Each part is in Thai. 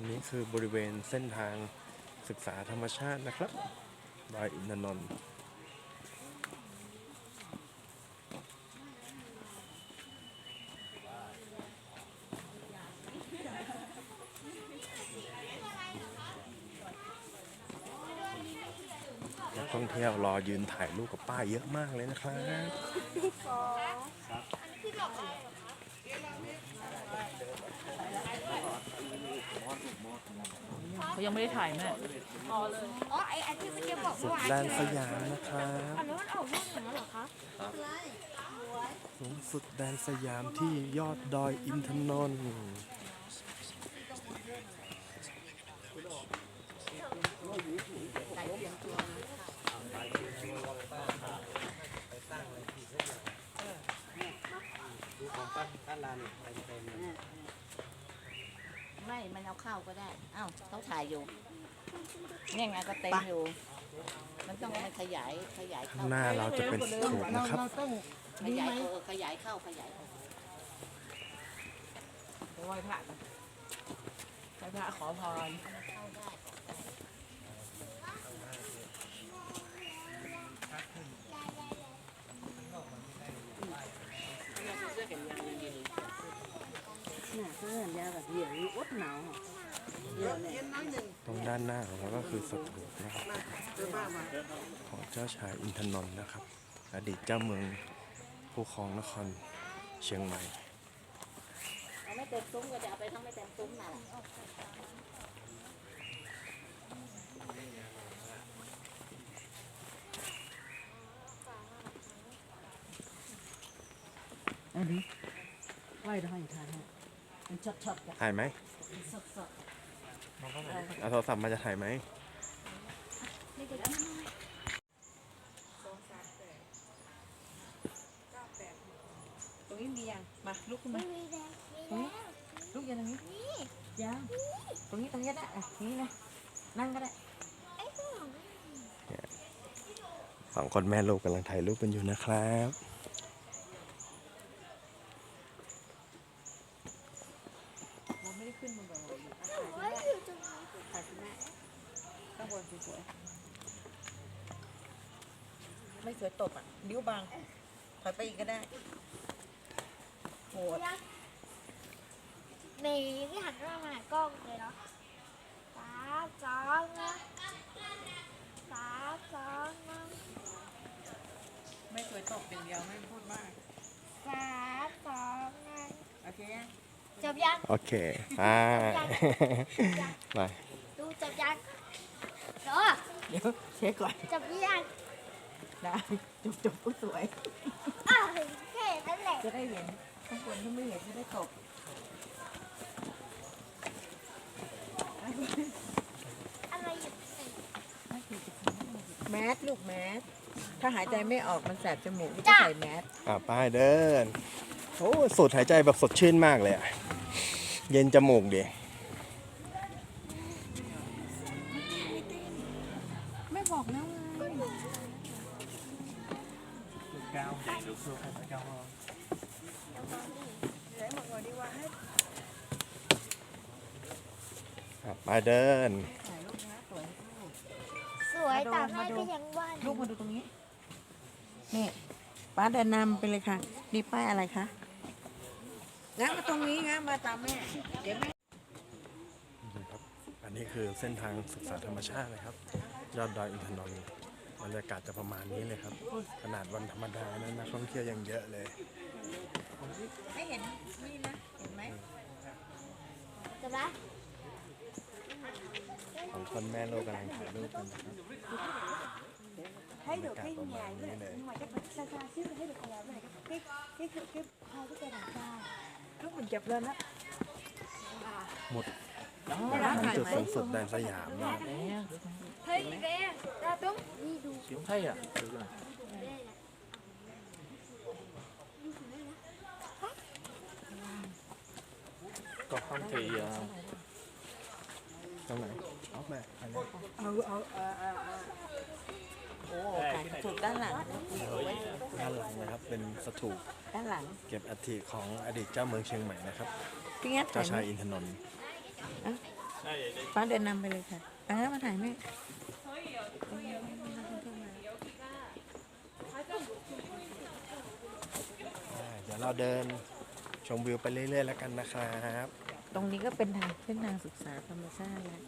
อันนี้คือบริเวณเส้นทางศึกษาธรรมชาตินะครับดอยอินทนนท์นักท่องเที่ยวรอยืนถ่ายรูปกับป้ายเยอะมากเลยนะครับ เขายังไม่ได้ถ่ายแม่อ๋อไออันที่เมื่อกี้บอกสุดว่าแดนสยามนะครับอันนั้นมันออกลูกอย่างนั้นเหรอคะสูงสุดแดนสยามที่ยอดดอยอินทนนท์ ม่มันเอาเข้าก็ได้ เอ้าเขาถ่ายอยู่ เนี่ยไงก็เต็มอยู่ มันต้องให้ขยายขยายข้างเข้าหน้าเราจะเป็นสถูปนะครับขยายเออขยายเข้าขยายเข้าไปไหว้พระก่อนไหว้พระขอพรเนี่ยเพื่อนยาแบบเหยื่ออุด หนาวเหยื่อเนี่ยตรงด้านหน้าของเราก็คือสถูปนะครับของเจ้าชายอินทนนท์นะครับ อดีตเจ้าเมืองผู้ครองนครเชียงใหม่เอาไม่เต็มซุ้มก็จะเอาไปทั้งไม่เต็มซุ้มน่ะแหละอันนี้ไหว้ได้ทานฮะ มันช็อตๆกันถ่ายไหมสดเอาโทรศัพท์มาจะถ่ายไหมตรงนี้มียังมาลุกขึ้นมามีแดงมีแล้วๆลูกอยังตรงนี้ยาวตรงนี้ตรงนี้ก็ได้อะนี่นะนั่งก็ได้สองคนแม่ลูกกำลังถ่ายรูปกันอยู่นะครับ เราไม่ได้ขึ้นมาบ่อย ว่าอยู่ตรงนี้ ถ่ายคุณแม่ข้างบนสวยๆ ไม่สวยตบอะดิ้วบาง ถอยไปอีกก็ได้โหดในที่หันหน้ามาหากล้องเลยเนาะสามสองนะสามสองนะไม่สวยตบอย่างเดียวไม่พูดมากสามสองนะโอเคยังจบยังโอเคไปไปดูจบยังเนาะเดี๋ยวเช็คก่อนจบยัง ได้จบจบก็สวย อ้าวแค่นั้นแหละจะได้เห็นข้างบนถ้าไม่เห็นจะได้ตบอะไรอยู่แมสลูกแมสถ้าหายใจไม่ออกมันแสบจมูกก็ใส่แมสอ่าป้ายเดิน โอ้สูดหายใจแบบสดชื่นมากเลยอะเย็นจมูกดี อะป้ายเดินสวยแต่แม่ก็ยังว่าลูกมาดูตรงนี้ นี่ป้าเดินนำไปเลยค่ะนี่ป้ายอะไรคะงั้นมาตรงนี้งั้นมาตามแม่ เดี๋ยวแม่ครับอันนี้คือเส้นทางศึกษาธรรมชาตินะครับ ยอดดอยอินทนนท์ บรรยากาศจะประมาณนี้เลยครับ ขนาดวันธรรมดานะนักท่องเที่ยวยังเยอะเลย ไม่เห็นนี่นะ เห็นไหมจบละสองคนแม่ลูกกำลังถ่ายรูปกันนะครับบรรยากาศประมาณนี้เลยลูกเหมือนจับเลยนะหมดมาถึงจุดสูงสุดแดนสยามนะเฮ้ยแม่เราต้องนี่ดูก็ข้ามทีอะตรงไหนเอาแม่อันนี้เอาเอาเอาเอาเอาโอ้ถูกด้านหลังเอาไว้ด้านหลังนะครับเป็นสถูปด้านหลัง เก็บอัฐิของอดีตเจ้าเมืองเชียงใหม่นะครับพี่งัดเจ้าชายอินทนนท์ถป้าเดินนำไปเลยค่ะป้ามาถ่ายแม่ เราเดินชมวิวไปเรื่อย ๆ แล้วกันนะครับตรงนี้ก็เป็นทางเส้นทางศึกษาธรรมชาติแล้ว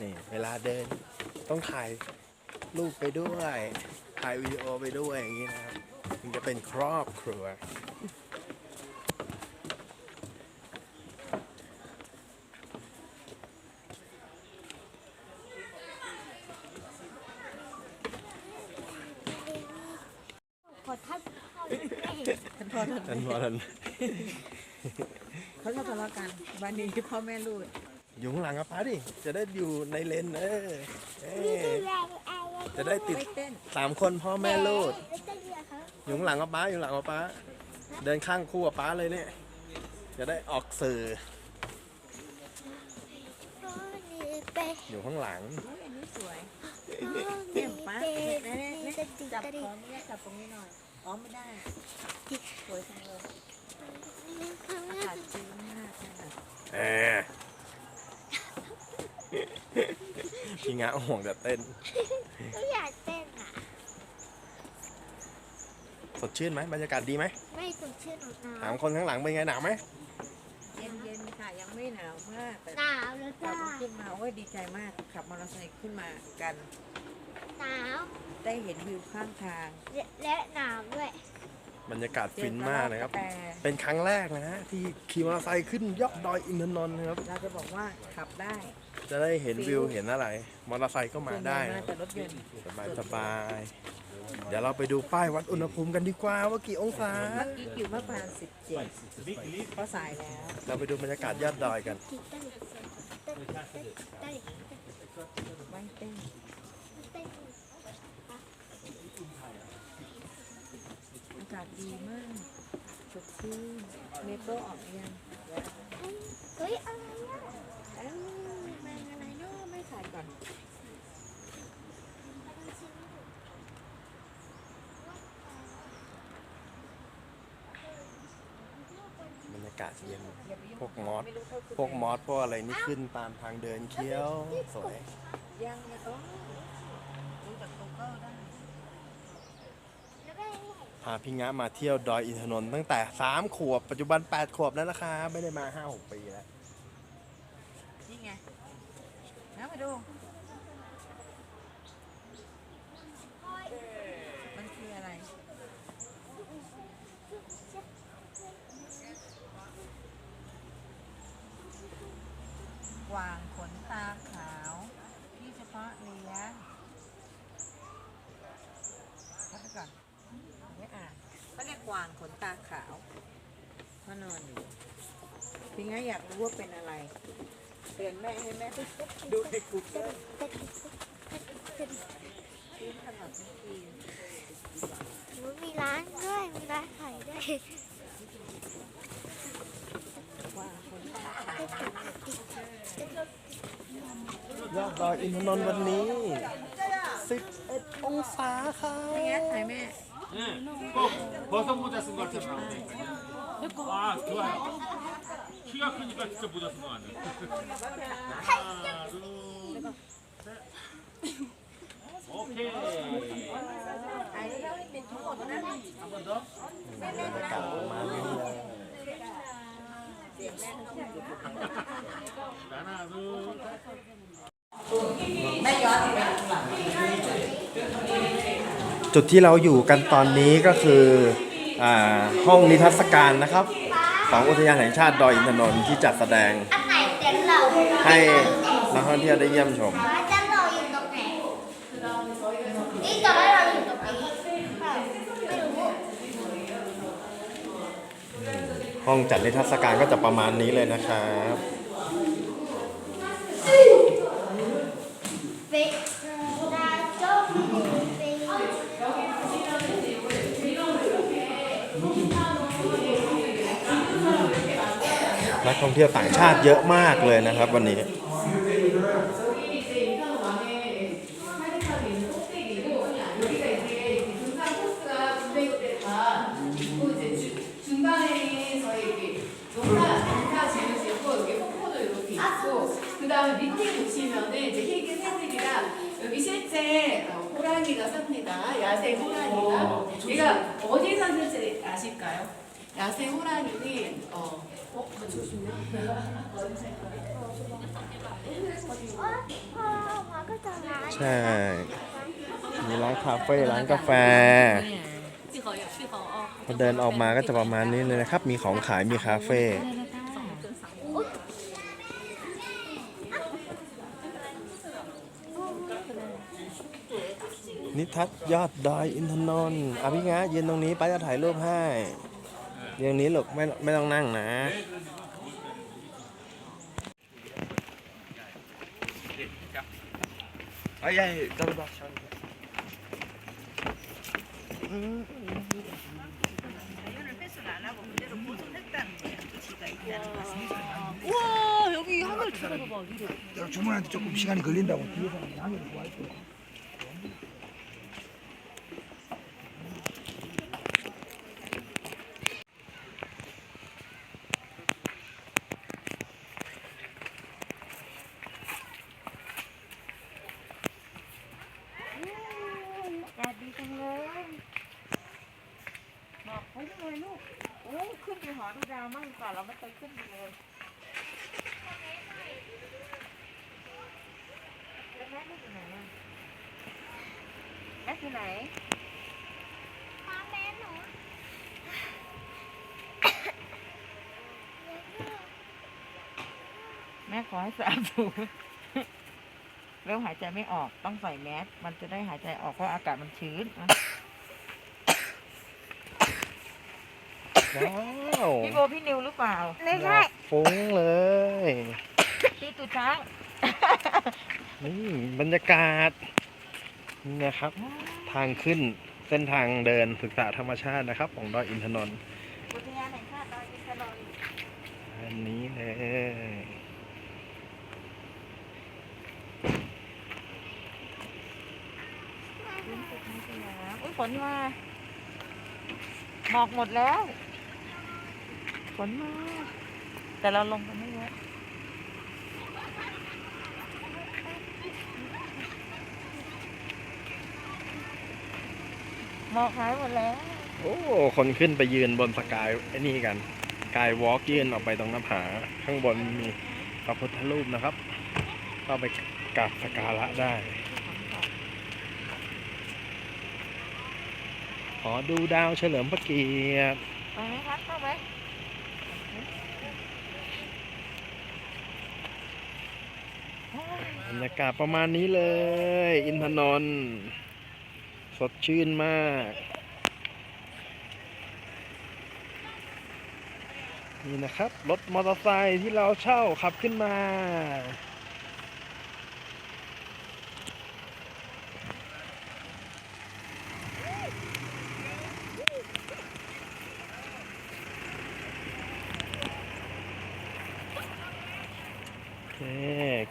นี่เวลาเดินต้องถ่ายรูปไปด้วย ถ่ายวิดีโอไปด้วยอย่างนี้นะครับ มันจะเป็นครอบครัว ขอท่านพ่อไม่เห็น ท่านพ่อท่านท่านพ่อแม่ท่านเขาชอบทะเลาะกันบ้านนี้พ่อแม่ลูกอยู่ข้างหลังกับป้าดิ จะได้อยู่ในเลนเออเอนี่อคือแรงอะไรจะได้ติดไม่เต้นสามคนพ่อแม่ลูกไม่เต้นเลยครับอยู่ข้างหลังกับป้าอยู่ข้างหลังกับป้า เดินข้างคู่กับป้าเลยเนี่ย จะได้ออกสื่อพ่อนี่เป็นอยู่ข้างหลังอุ๊ยอันนี้สวยพ่อเนี่นี่ยป้าเป็นเนี่ยเนี่ยเนี่ยจะติดจับกระดิ่ของไม่ได้จับตรงนี้หน่อย อ๋อไม่ได้สวยจังเลยอากาศดีมากค่ะเออพี่งะห่วงแต่เต้น ก็อยากเต้นอะ สดชื่นไหมบรรยากาศดีไหมไม่สดชื่นหรอกถามคนข้างหลังเป็นไงหนาวไหมเย็นๆ ค่ะ ยังไม่หนาวมากแต่หนาวแล้วเราจ้าขึ้นมาโอ้ยดีใจมากขับมอเตอร์ไซค์ขึ้นมากัน หนาวได้เห็นวิวข้างทางและหนาวด้วยบรรยากาศฟินมากนะครับ แต่เป็นครั้งแรกนะฮะที่ขี่มอเตอร์ไซค์ขึ้นยอดดอยอินทนนท์นะครับ เราจะบอกว่าขับได้จะได้เห็นวิวเห็นอะไร มอเตอร์ไซค์ก็มาได้ส่วนใหญ่นะแต่รถยนต์สบายสบาย เดี๋ยวเราไปดูป้ายวัดอุณหภูมิกันดีกว่าว่ากี่องศาเมื่อกี้อยู่เมื่อประมาณสิบเจ็ดก็สายแล้ว เราไปดูบรรยากาศยอดดอยกันติดเต้นเต้นเต้นเต้นเต้นไม่เต้นเต้นอากาศดีมากสดชื่นเมเปิลออกยังเฮ้ยอะไรอะเอ้าแมงอะไรเนาะไม่ถ่ายก่อน บรรยากาศเย็น พวกมอสพวกมอสพวกอะไรนี่ขึ้นตามทางเดินเคี้ยวสวยยังยังเออรู้จากโกเกิลได้แล้วก็พาพี่งะมาเที่ยวดอยอินทนนท์ตั้งแต่ 3 ขวบ ปัจจุบัน 8 ขวบแล้วนะคะ ไม่ได้มา 5-6 ปีแล้ว นี่ไงนะมาดู มันคืออะไร ก วางขนตาขาวที่เฉพาะเลี้ยงพักไปก่อนไม่อ่านเขาเรียกกวางขนตาขาวเขานอนอยู่พี่ง่ายอยากรู้ว่าเป็นอะไรเตือนแม่ให้แม่ดูในกูเกิลซื้อขนมไม่กินหนูมีร้านด้วย มีร้านขายด้วยกวางขนตาขาว ยอดดอยอินทนนท์วันนี้ 11 องศาค่ะ พี่ง่ายถ่ายแม่ 꼭 버섯 모자 쓴 것 같아서 나오네. 아, 좋아요. 키가 크니까 진짜 모자 쓴 거 같네. 하나, 둘, 셋. 오케이. ถ่ายแล้วให้ติดทั้งหมดนะ 한 번 더. บรรยากาศประมาณนี้เลย 하나, 둘, 셋. แม่ย้อ จุดที่เราอยู่กันตอนนี้ก็คืออาห้องนิทรรศการนะครับ ของอุทยานแห่งชาติดอยอินทนนท์ที่จัดแสดงอันไหนเต็นท์เราให้นักท่องเที่ยวได้เยี่ยมชม ว่าจะเราอยู่ตรงไหน นี่ตอนแรกเราอยู่ตรงนี้ค่ะไม่รู้ ห้องจัดนิทรรศการก็จะประมาณนี้เลยนะครับนักท่องเที่ยวต่างชาติเยอะมากเลยนะครับ วันนี้ 가 삽니다. 야생 호랑이가. 얘가 어디 사는지 아실까요? 야생 호랑이는 어, 어, 조심해. พ่อมาก็จะร้าน ใช่ มีร้านคาเฟ่ร้านกาแฟ พอเดินออกมาก็จะประมาณนี้เลยนะครับ มีของขาย มีคาเฟ่ นิทัศน์ยอดดอยอินทนนท์อ่ะพี่งะยืนตรงนี้ป้าจะถ่ายรูปให้ยืนตรงนี้ลูกไม่ไม่ต้องนั่งนะ 내가 주문하는데 조금 시간이 걸린다고 뒤에서 양해를 구하있고 หอดูดาวมั่งก่อนเราไม่เคยขึ้นไปเลยแล้วแม่ลูกอยู่ไหนอะแม่อยู่ไหนมาแม่หนูแม่ขอให้สะอาดถูเริ่มหายใจไม่ออกต้องใส่แมสมันจะได้หายใจออกเพราะอากาศมันชื้นอะว้าวพี่โบพี่นิวหรือเปล่าไม่ใช่ฟุ้งเลย พี่ตูช้างนี่บรรยากาศนี่นะครับ ทางขึ้นเส้นทางเดินศึกษาธรรมชาตินะครับ ของดอยอินทนนท์อุทยานแห่งชาติดอยอินทนนท์อันนี้เลยอุ้ยฝนมาหมอกหมดแล้ว ฝนมา แต่เราลงกันไม่เยอะหมอกหายหมดแล้ว โอ้ คนขึ้นไปยืนบนสกายไอ้นี่กันสกายวอล์กยืนออกไปตรงหน้าผา ข้างบนมีพระพุทธรูปนะครับเข้าไปกราบสกการะได้ขอดูดาวเฉลิมพระเกียรติไปไหมครับเข้าไห บรรยากาศประมาณนี้เลย อินทนนท์สดชื่นมาก นี่นะครับ รถมอเตอร์ไซค์ที่เราเช่าขับขึ้นมา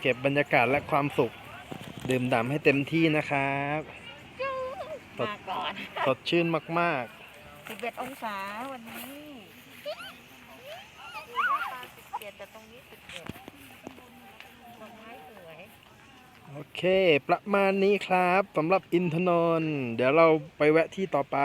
เก็บบรรยากาศและความสุข ดื่มด่ำให้เต็มที่นะครับสดมาก่อนสดชื่นมาก11องศาวันนี้อยู่หน้าตา17แต่ตรงนี้11ดอกไม้สวยๆโอเค ประมาณนี้ครับสำหรับอินทนนท์เดี๋ยวเราไปแวะที่ต่อไป